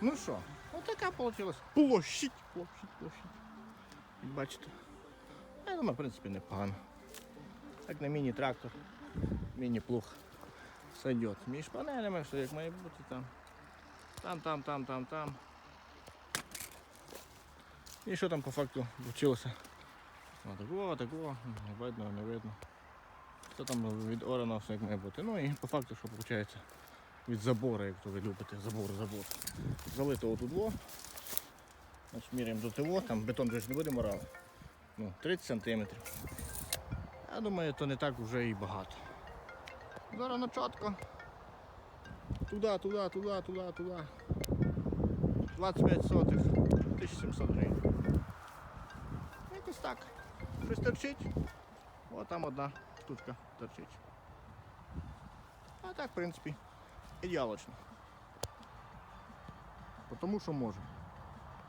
Ну що, отака вийшла площадь, площадь, площадь. Як бачите. Я думаю, в принципі, непогано. Як на міні-трактор, міні-плуг. Сойдет. Між панелями, все як має бути там. Там, там, там, там, там. І що там по факту вчилося? Такого, такого, не видно, не видно. Що там від орана все як має бути. Ну і по факту, що виходить Від забору, як то ви любите, забор, забор. Залито отут во. Значить, міряємо до того, там бетон же ж не будемо рали. Ну, 30 сантиметрів. Я думаю, то не так вже і багато. Зараз на чітко. Туди, туди, туди, туди, туди. 25 сотих, 1700 гривень. Якось так. Щось торчить. О, там одна штучка торчить. А так, в принципі, ідеалочно. Тому що можу.